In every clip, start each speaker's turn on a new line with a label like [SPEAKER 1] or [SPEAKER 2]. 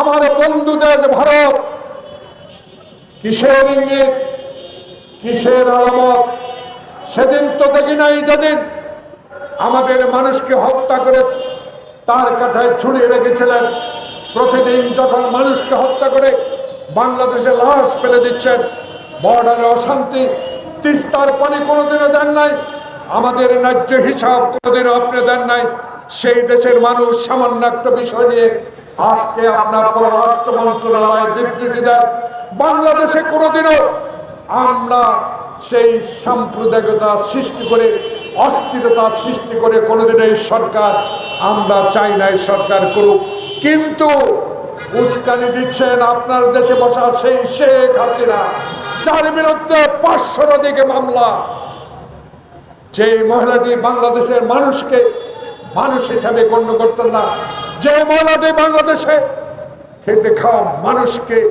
[SPEAKER 1] আমার বন্ধু দেশ ভারত, কিসের ইঙ্গিত, কিসের আলামত? সেদিন তো দেখি নাই যেদিন আমাদের মানুষকে হত্যা করে তার কাঁথায় ঝুলিয়ে রেখেছিলেন। প্রতিদিন যখন মানুষকে হত্যা করে বাংলাদেশে লাশ ফেলে দিচ্ছেন, বর্ডারে অশান্তি, তিস্তার পানি কোনোদিনও দেন নাই, আমাদের ন্যায্য হিসাব কোনোদিনও আপনি দেন নাই। সেই দেশের মানুষ সামান্য একটা বিষয় নিয়ে আজকে আপনার পররাষ্ট্র মন্ত্রণালয় বিবৃতি দেন। বাংলাদেশে কোনোদিনও আমরা সেই সাম্প্রদায়িকতা সৃষ্টি করে, অস্থিরতা সৃষ্টি করে কোনোদিন এই সরকার আমরা চাই না এই সরকার করুক। কিন্তু উস্কানি দিচ্ছেন আপনার দেশে বসা সেই শেখ হাসিনা, যার বিরুদ্ধে পাঁচশোর দিকে মামলা। যে মহিলাটি বাংলাদেশের মানুষকে মানুষ হিসাবে গণ্য করতেন না। যে মহিলাটি বাংলাদেশে। খেতে খাওয়া মানুষকে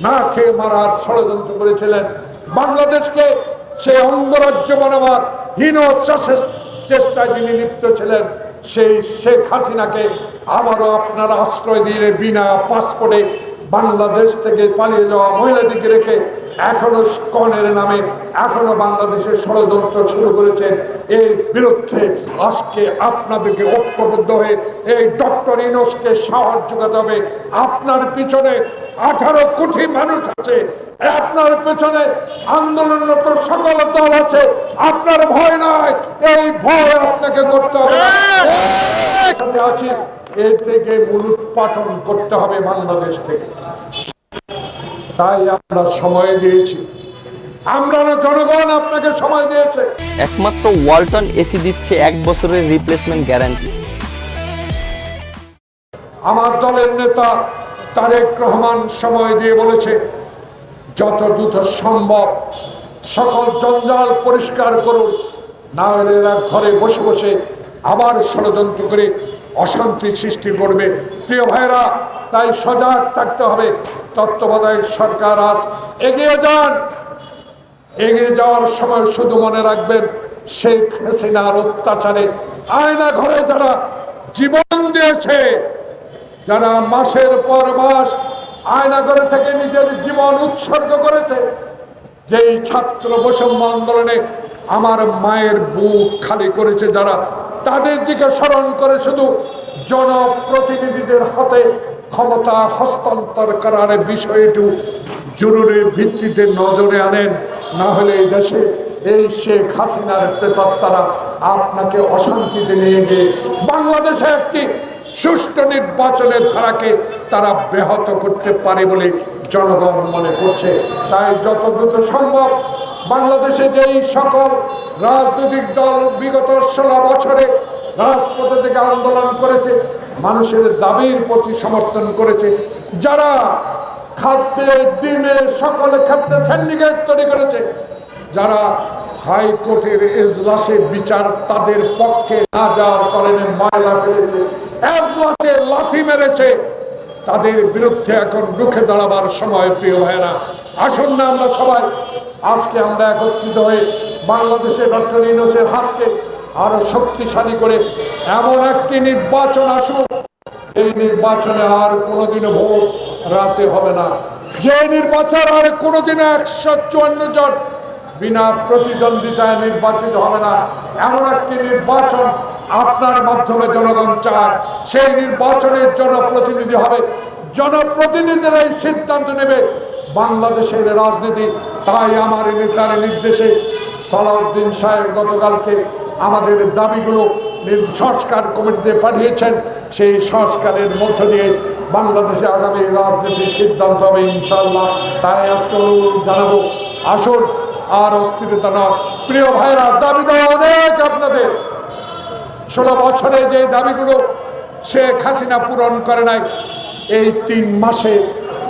[SPEAKER 1] না খেয়ে মারার ষড়যন্ত্র করেছিলেন। বাংলাদেশকে সে অঙ্গরাজ্য বানাবার হীন চেষ্টা- চেষ্টায় যিনি লিপ্ত ছিলেন, সেই শেখ হাসিনাকে আবারও আপনারা আশ্রয় দিলে বিনা পাসপোর্টে বাংলাদেশ থেকে পালিয়ে যাওয়া মহিলাটিকে রেখে এখনও স্কনের নামে এখনও বাংলাদেশের ষড়যন্ত্র শুরু করেছেন এর বিরুদ্ধে আজকে আপনাদেরকে ঐক্যবদ্ধ হয়ে এই ডক্টর ইনোসকে সাহস যোগাতে হবে। আপনার পিছনে আঠারো কোটি মানুষ আছে। আপনার পেছনে আন্দোলনরত সকল দল আছে। আপনার ভয় নয় এই ভয় আপনাকে করতে হবে সাথে আছি। এর থেকে মূলোৎপাটন করতে হবে বাংলাদেশ থেকে। তাই আমরা সময় দিয়েছি। আমরা জনগণ আপনাকে সময় দিয়েছে।
[SPEAKER 2] একমাত্র ওয়ালটন এসি দিচ্ছে এক বছরের রিপ্লেসমেন্ট গ্যারান্টি
[SPEAKER 1] আমার দলের নেতা তারেক রহমান সময় দিয়ে বলেছে যত দ্রুত সম্ভব সকল জঞ্জাল পরিষ্কার করুন না হলে এরা ঘরে বসে বসে আবার ষড়যন্ত্র করে অশান্তি সৃষ্টি করবে। প্রিয় ভাইরা তাই সজাগ থাকতে হবে। তত্ত্বাবধায়ক সরকার আজ এগিয়ে যান। এগিয়ে যাওয়ার সময় শুধু মনে রাখবেন, শেখ হাসিনার অত্যাচারে আয়না ঘরে যারা জীবন দিয়েছে, যারা মাসের পর মাস আয়না ঘরে থেকে নিজের জীবন উৎসর্গ করেছে, যেই ছাত্র বৈষম্য আন্দোলনে আমার মায়ের বুক খালি করেছে যারা তাদের দিকে স্মরণ করে শুধু জনপ্রতিনিধিদের হাতে ক্ষমতা হস্তান্তর করার বিষয়টি জরুরি ভিত্তিতে নজরে আনেন। না হলে এই দেশে এই শেখ হাসিনার প্রেতাত্মারা আপনাকে অশান্তিতে নিয়ে গিয়ে বাংলাদেশে একটি সুষ্ঠু নির্বাচনের ধারাকে তারা ব্যাহত করতে পারে বলে জনগণ মনে করছে। তাই যত দ্রুত সম্ভব বাংলাদেশে যেই সকল রাজনৈতিক দল বিগত ষোলো বছরে রাজপথে থেকে আন্দোলন করেছে, মানুষের দাবির প্রতি সমর্থন করেছে। যারা খাদ্যে, ডিমে সকল ক্ষেত্রে সিন্ডিকেট তৈরি করেছে, যারা হাইকোর্টের এজলাসে বিচার তাদের পক্ষে না যাওয়ার কারণে ময়লা ফেলেছে, এজলাসে লাথি মেরেছে, তাদের বিরুদ্ধে এখন রুখে দাঁড়াবার সময়, প্রিয় ভাইয়েরা। আসুন না আমরা সবাই আজকে আমরা একত্রিত হয়ে বাংলাদেশে ডক্টর ইনোসের হাতকে আরও শক্তিশালী করে এমন একটি নির্বাচন আসুক, এই নির্বাচনে আর কোনোদিনও ভোট রাতে হবে না। যে নির্বাচন আর কোনোদিনও একশো চুয়ান্ন জন বিনা প্রতিদ্বন্দ্বিতায় নির্বাচিত হবে না, এমন একটি নির্বাচন আপনার মাধ্যমে জনগণ চায়। সেই নির্বাচনের জনপ্রতিনিধি হবে, জনপ্রতিনিধিরাই সিদ্ধান্ত নেবে বাংলাদেশের রাজনীতি তাই আমার নেতার নির্দেশে সালাউদ্দিন সাহেব গতকালকে আমাদের দাবিগুলো সংস্কার কমিটিতে পাঠিয়েছেন। সেই সংস্কারের মধ্য দিয়ে বাংলাদেশে আগামী রাজনীতির সিদ্ধান্ত হবে ইনশাল্লাহ তাই আজকে জানাব, আসুন আর অস্থিরতা নয় প্রিয় ভাইরা, দাবি দেওয়া অনেক আপনাদের। ষোলো বছরে যে দাবিগুলো শেখ হাসিনা পূরণ করে নাই, এই তিন মাসে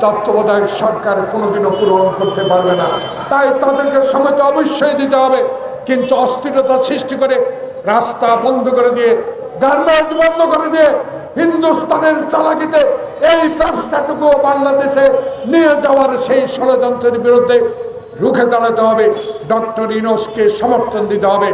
[SPEAKER 1] তত্ত্বাবধায়ক সরকার কোনোদিনও পূরণ করতে পারবে না। তাই তাদেরকে সময় তো অবশ্যই দিতে হবে। কিন্তু অস্থিরতা সৃষ্টি করে রাস্তা বন্ধ করে দিয়ে, গার্মেন্টস বন্ধ করে দিয়ে হিন্দুস্তানের চালাকিতে এই ব্যবসাটুকু বাংলাদেশে নিয়ে যাওয়ার সেই ষড়যন্ত্রের বিরুদ্ধে রুখে দাঁড়াতে হবে। ডক্টর ইনোসকে সমর্থন দিতে হবে।